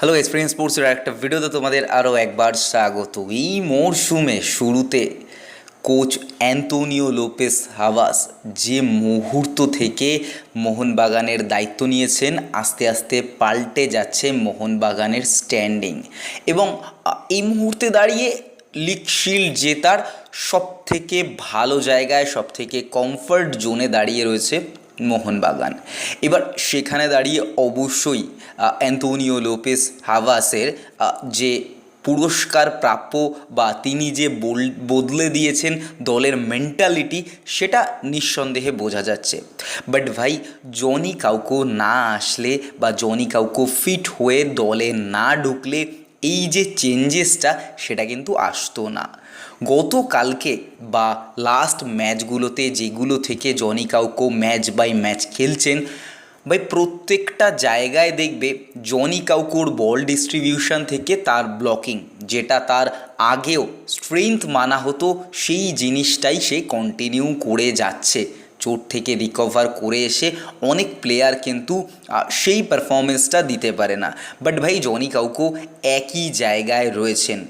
Hello experience স্পোর্টসের একটা ভিডিওতে তোমাদের আরও একবার স্বাগত। এই মরশুমে শুরুতে কোচ অ্যান্তোনিও লোপেস হাভাস যে মুহূর্ত থেকে মোহনবাগানের দায়িত্ব নিয়েছেন, আস্তে আস্তে পাল্টে যাচ্ছে মোহনবাগানের স্ট্যান্ডিং এবং এই মুহূর্তে দাঁড়িয়ে লিগ শিল্ড জেতার সব থেকে ভালো জায়গায় সব থেকে কমফর্ট জোনে দাঁড়িয়ে রয়েছে মোহনবাগান। এবার সেখানে দাঁড়িয়ে অবশ্যই আহ, অ্যান্তোনিও লোপেস হাভাসের যে পুরস্কার প্রাপ্য বা তিনি যে বদলে দিয়েছেন দলের মেন্টালিটি সেটা নিঃসন্দেহে বোঝা যাচ্ছে। বাট ভাই জনি কাউকো না আসলে বা জনি কাউকো ফিট হয়ে দলে না ঢুকলে এই যে চেঞ্জেসটা সেটা কিন্তু আসতো না। গতকালকে বা লাস্ট ম্যাচগুলোতে যেগুলো থেকে Jonny Kauko match by match খেলছেন, ভাই প্রত্যেকটা জায়গায় দেখবে জনি কাউকোর বল ডিস্ট্রিবিউশন থেকে তার ব্লকিং যেটা তার আগেও স্ট্রেংথ মানা হতো, সেই জিনিসটাই সে কন্টিনিউ করে যাচ্ছে। চোট থেকে রিকভার করে এসে অনেক প্লেয়ার কিন্তু সেই পারফরমেন্সটা দিতে পারে না। বাট ভাই জনি কাউকো একই জায়গায় রয়েছেন।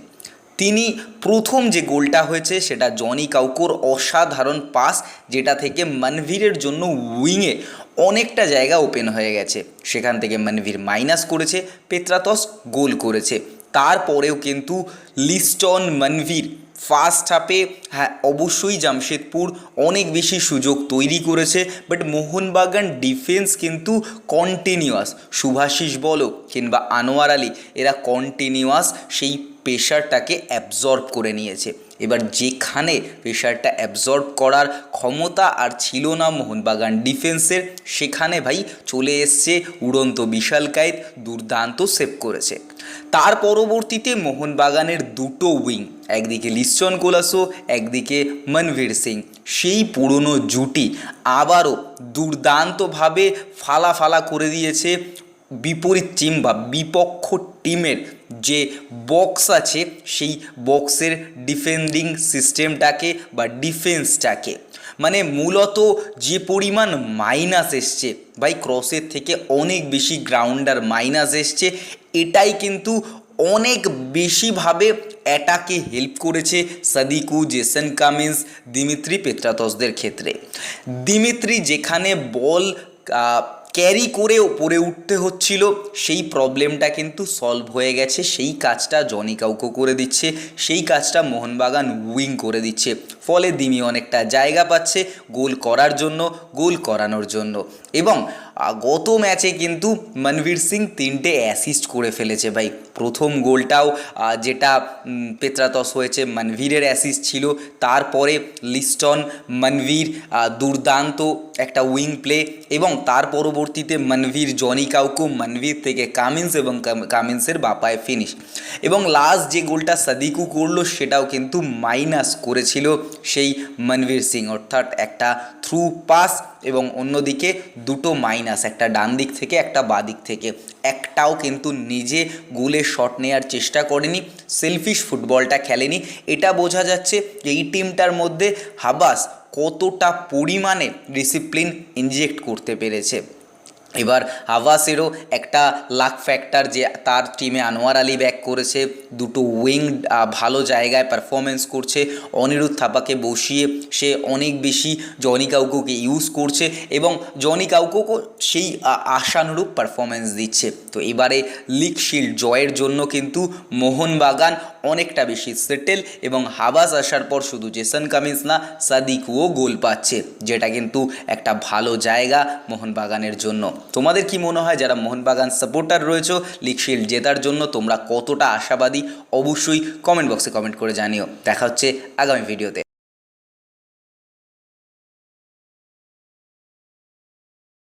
তিনি প্রথম যে গোলটা হয়েছে, সেটা জনি কাউকোর অসাধারণ পাস যেটা থেকে মনভীরের জন্য উইংয়ে অনেকটা জায়গা ওপেন হয়ে গেছে। সেখান থেকে মনভীর মাইনাস করেছে, পেত্রাতস গোল করেছে। তারপরেও কিন্তু লিস্টন মনভীর ফার্স্ট হাফে হ্যাঁ অবশ্যই জামশেদপুর অনেক বেশি সুযোগ তৈরি করেছে বাট মোহনবাগান ডিফেন্স কিন্তু কন্টিনিউয়াস সুভাশিস বলো কিংবা আনোয়ার আলী, এরা কন্টিনিউয়াস সেই প্রেশারটাকে অ্যাবজর্ব করে নিয়েছে। এবার যেখানে প্রেশারটা অ্যাবজর্ব করার ক্ষমতা আর ছিল না মোহনবাগান ডিফেন্সের সেখানে ভাই চলে এসছে উড়ন্ত বিশালকায়েত দুর্দান্ত সেভ করেছে। তার পরবর্তীতে মোহনবাগানের দুটো উইং একদিকে লিস্টন কোলাসো, একদিকে মনভীর সিং। সেই পুরনো জুটি আবারও দুর্দান্তভাবে ফালা ফালা করে দিয়েছে বিপরীত টিম বা বিপক্ষ টিমের যে বক্স আছে, সেই বক্সের ডিফেন্ডিং সিস্টেমটাকে বা ডিফেন্সটাকে মানে মূলত যে পরিমাণ মাইনাস এসছে, ভাই ক্রসের থেকে অনেক বেশি গ্রাউন্ডার মাইনাস এসছে, এটাই কিন্তু অনেক বেশিভাবে অ্যাটাকে হেল্প করেছে সাদিকু, জেসন কামিন্স, দিমিত্রি পেত্রাতসদের ক্ষেত্রে। দিমিত্রি যেখানে বল ক্যারি করে ওপরে উঠতে হচ্ছিল, সেই প্রবলেমটা কিন্তু সলভ হয়ে গেছে। সেই কাজটা জনি কাউকো করে দিচ্ছে, সেই কাজটা মোহনবাগান উইং করে দিচ্ছে। ফলে দিমি অনেকটা জায়গা পাচ্ছে গোল করার জন্য, গোল করানোর জন্য। এবং গত ম্যাচে কিন্তু মনবীর সিং তিনটে অ্যাসিস্ট করে ফেলেছে ভাই। প্রথম গোলটাও যেটা পেত্রাতস হয়েছে মনভীরের অ্যাসিস্ট ছিল। তারপরে লিস্টন মনভীর দুর্দান্ত একটা উইং প্লে এবং তার পরবর্তীতে মনভীর জনি কাউকু মনভীর থেকে কামিন্স এবং কামিন্সের বাপায় ফিনিশ এবং লাস্ট যে গোলটা সাদিকু করল, সেটাও কিন্তু মাইনাস করেছিল সেই মনভীর সিং। অর্থাৎ একটা থ্রু পাস এবং অন্যদিকে দুটো মাইনাস একটা ডান দিক থেকে, একটা বা দিক থেকে। একটাও কিন্তু নিজে গোলে শট নেওয়ার চেষ্টা করেনি সেলফিশ ফুটবলটা খেলেনি। এটা বোঝা যাচ্ছে যে এই টিমটার মধ্যে হাবাস কতটা পরিমাণে ডিসিপ্লিন ইনজেক্ট করতে পেরেছে। এবার হাভাসেরও একটা লাক ফ্যাক্টর যে তার টিমে আনোয়ার আলী ব্যাক করেছে, দুটো উইং ভালো জায়গায় পারফরমেন্স করছে। অনিরুদ্ধ থাপাকে বসিয়ে সে অনেক বেশি জনি কাউকোকে ইউজ করছে এবং জনি কাউকোকে সেই আশানুরূপ পারফরমেন্স দিচ্ছে। তো এবারে লিগ শিল্ড জয়ের জন্য কিন্তু মোহনবাগান অনেকটা বেশি সেটেল এবং হাবাস আসার পর শুধু জেসন কামিন্স না সাদিকুও গোল পাচ্ছে, যেটা কিন্তু একটা ভালো জায়গা মোহনবাগানের জন্য। তোমাদের কি মনে হয় যারা মোহনবাগান সাপোর্টার রয়েছে লিগ শিল্ড জেতার জন্য তোমরা কতটা আশাবাদী? অবশ্যই কমেন্ট বক্সে কমেন্ট করে জানিও। দেখা হচ্ছে আগামী ভিডিওতে